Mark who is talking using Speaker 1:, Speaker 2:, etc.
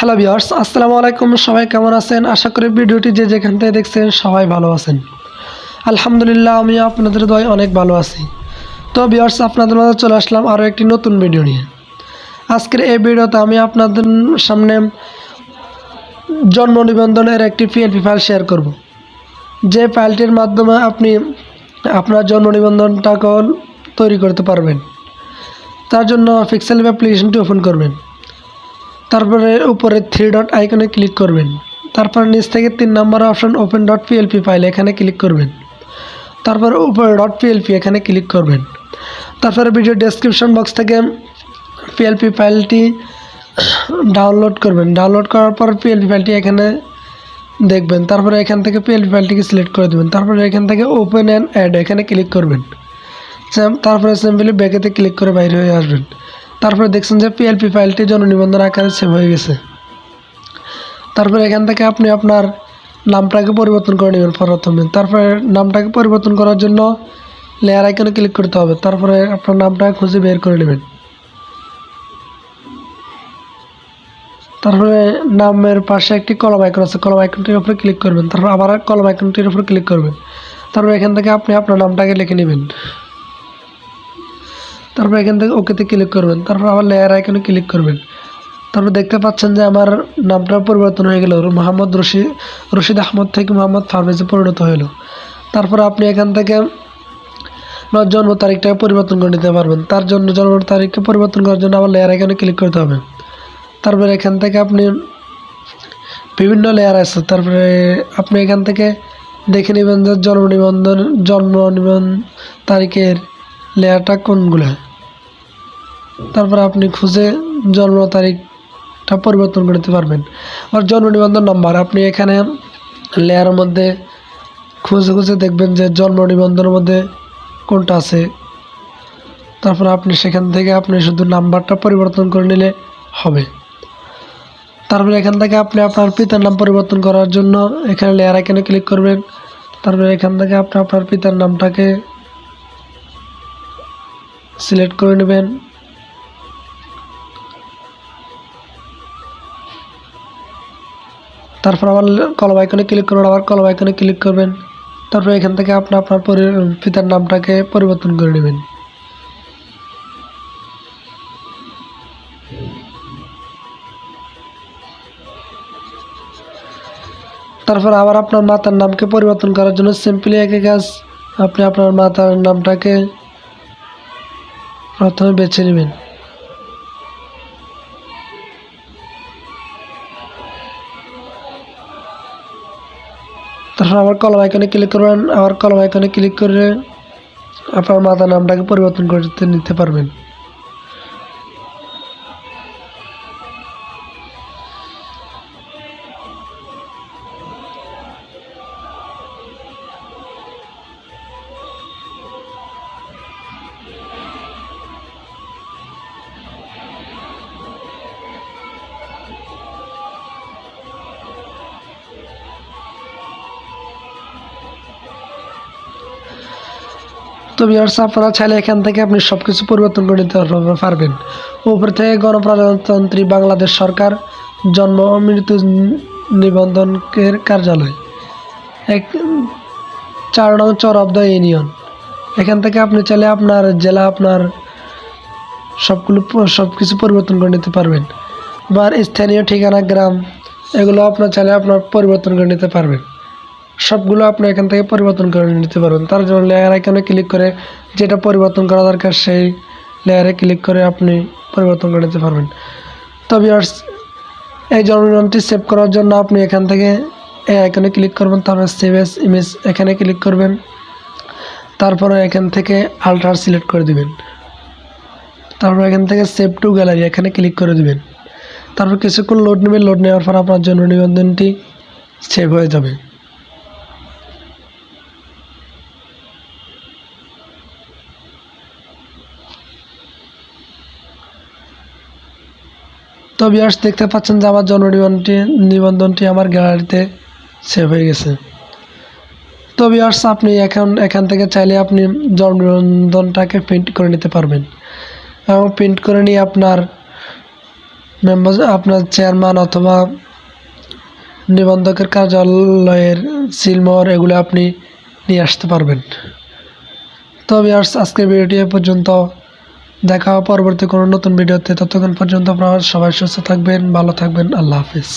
Speaker 1: Hello বিয়ার্স আসসালামু আলাইকুম। সবাই কেমন আছেন? আশা করি ভিডিওটি যে যেখান থেকে দেখছেন সবাই ভালো আছেন। আলহামদুলিল্লাহ আমি আপনাদের দয় অনেক ভালো আছি। তো বিয়ার্স আপনাদের মাঝে চলে আসলাম আরও একটি নতুন ভিডিও নিয়ে। আজকের এই ভিডিওতে আমি আপনাদের সামনে জন্ম নিবন্ধনের একটি পিএলপি ফাইল শেয়ার করব। যে ফাইলটির মাধ্যমে আপনি আপনার জন্ম নিবন্ধনটাকেও তৈরি করতে পারবেন। তার জন্য পিক্সেল অ্যাপ্লিকেশনটি ওপেন করবেন। তারপরে উপরে থ্রি ডট আইকনে ক্লিক করবেন। তারপর নিচ থেকে তিন নম্বর option open dot PLP file এখানে ক্লিক করবেন। তারপর উপরে ডট পিএলপি এখানে ক্লিক করবেন। তারপরে ভিডিও ডেসক্রিপশন বক্স থেকে পিএলপি ফাইলটি ডাউনলোড করবেন। ডাউনলোড করার পর পিএলপি ফাইলটি এখানে দেখবেন। তারপরে এখান থেকে পিএলপি ফাইলটিকে সিলেক্ট করে দেবেন। তারপরে এখান থেকে ওপেন অ্যান্ড অ্যাড এখানে ক্লিক করবেন। তারপরে সিম্পলি ব্যাকেতে ক্লিক করে বাইরে হয়ে আসবেন। তারপরে দেখছেন যে পিএলপি ফাইলটি জননিবন্ধন আকারে সেভ হয়ে গেছে। তারপরে এখান থেকে আপনি আপনার নামটাকে পরিবর্তন করে নেবেন প্রথমে। তারপরে নামটাকে পরিবর্তন করার জন্য লেয়ার আইকনে ক্লিক করতে হবে। তারপরে আপনার নামটা খুঁজে বের করে নেবেন। তারপরে নামের পাশে একটি কলম আইকন আছে। কলম আইকনটির উপরে ক্লিক করবেন। তারপর আবার কলম আইকনটির উপরে ক্লিক করবেন। তারপর এখান থেকে আপনি আপনার নামটাকে লিখে নেবেন। তারপর এখান থেকে ওকেতে ক্লিক করবেন। তারপর আবার লেয়ার আইকনে ক্লিক করবেন। তারপর দেখতে পাচ্ছেন যে আমার নামটা পরিবর্তন হয়ে গেল। মোহাম্মদ রশিদ রশিদ আহমদ থেকে মোহাম্মদ ফারভেজে পরিণত হলো তারপর আপনি এখান থেকে আপনার জন্ম তারিখটাকে পরিবর্তন করে নিতে পারবেন। তার জন্য জন্ম তারিখকে পরিবর্তন করার জন্য আবার লেয়ার আইকনে ক্লিক করতে হবে। তারপরে এখান থেকে আপনি বিভিন্ন লেয়ার আছে। তারপরে আপনি এখান থেকে দেখে নেবেন যে জন্ম নিবন্ধন জন্ম নিবন্ধন তারিখের লেয়ারটা কোনগুলো? তারপর আপনি খুঁজে জন্ম তারিখটা পরিবর্তন করে করতে পারবেন। আর জন্ম নিবন্ধন নাম্বার আপনি এখানে লেয়ারের মধ্যে খুঁজে খুঁজে দেখবেন যে জন্ম নিবন্ধনের মধ্যে কোনটা আছে। তারপর আপনি সেখান থেকে আপনি শুধু নাম্বারটা পরিবর্তন করে নিলে হবে। তারপরে এখান থেকে আপনি আপনার পিতার নাম পরিবর্তন করার জন্য এখানে লেয়ার আইকনে ক্লিক করবেন। তারপরে এখান থেকে আপনি আপনার পিতার নামটাকে সিলেক্ট করে নেবেন। তারপর আবার কলম আইকনে ক্লিক করবেন আবার কলম আইকনে ক্লিক করবেন। তারপর এখান থেকে আপনি আপনার পিতার নামটাকে পরিবর্তন করে নেবেন। তারপর আবার আপনার মাতার নামকে পরিবর্তন করার জন্য সিম্পলি একই কাজ আপনি আপনার মাতার নামটাকে প্রথমে বেছে নেবেন। তারপর আবার কলম আইকনে ক্লিক করবেন আবার কলম আইকনে ক্লিক করে আপনার মাতা নামটাকে পরিবর্তন করতে নিতে পারবেন। তো বিয়ার্স আপনারা চাইলে এখান থেকে আপনি সব কিছু পরিবর্তন করে নিতে পারবেন উপর থেকে গণপ্রজাতন্ত্রী বাংলাদেশ সরকার জন্ম মৃত্যু নিবন্ধনের কার্যালয়। এক চার নং চর অব দ্য ইউনিয়ন। এখান থেকে আপনি চাইলে আপনার জেলা, আপনার সবগুলো সব কিছু পরিবর্তন করে নিতে পারবেন। বা স্থানীয় ঠিকানা, গ্রাম, এগুলো আপনার চাইলে আপনার পরিবর্তন করে নিতে পারবেন। সবগুলো আপনি এখান থেকে পরিবর্তন করে নিতে পারবেন। তার জন্য লেয়ার আইকনে ক্লিক করে যেটা পরিবর্তন করা দরকার সেই লেয়ারে ক্লিক করে আপনি পরিবর্তন করে নিতে পারবেন। তো ভিউয়ার্স এই জন্মদিনটি সেভ করার জন্য আপনি এখান থেকে এই আইকনে ক্লিক করবেন, তারপর সেভ এস ইমেজ এখানে ক্লিক করবেন। তারপরে এখান থেকে আল্ট্রার সিলেক্ট করে দিবেন। তারপর এখান থেকে সেভ টু গ্যালারি এখানে ক্লিক করে দিবেন। তারপর কিছুক্ষণ লোড নেবেন লোড নেওয়ার পর আপনার জন্ম নিবন্ধনটি সেভ হয়ে যাবে। তো বিয়ার্স দেখতে পাচ্ছেন যে আমার জন্ম নিবন্ধনটি নিবন্ধনটি আমার গ্যালারিতে সেভ হয়ে গেছে। তো বিয়ার্স আপনি এখন, এখান থেকে চাইলে আপনি জন্ম নিবন্ধনটাকে প্রিন্ট করে নিতে পারবেন। এবং প্রিন্ট করে নিয়ে আপনার মেম্বার আপনার চেয়ারম্যান অথবা নিবন্ধকের কার্যালয়ের সিলমোহর এগুলো আপনি নিয়ে আসতে পারবেন। তো ভিউয়ার্স আজকের ভিডিওটি এ পর্যন্ত। দেখা হবে পরবর্তী কোনো নতুন ভিডিওতে, ততক্ষণ পর্যন্ত আপনারা সবাই সুস্থ থাকবেন, ভালো থাকবেন, আল্লাহ হাফিজ।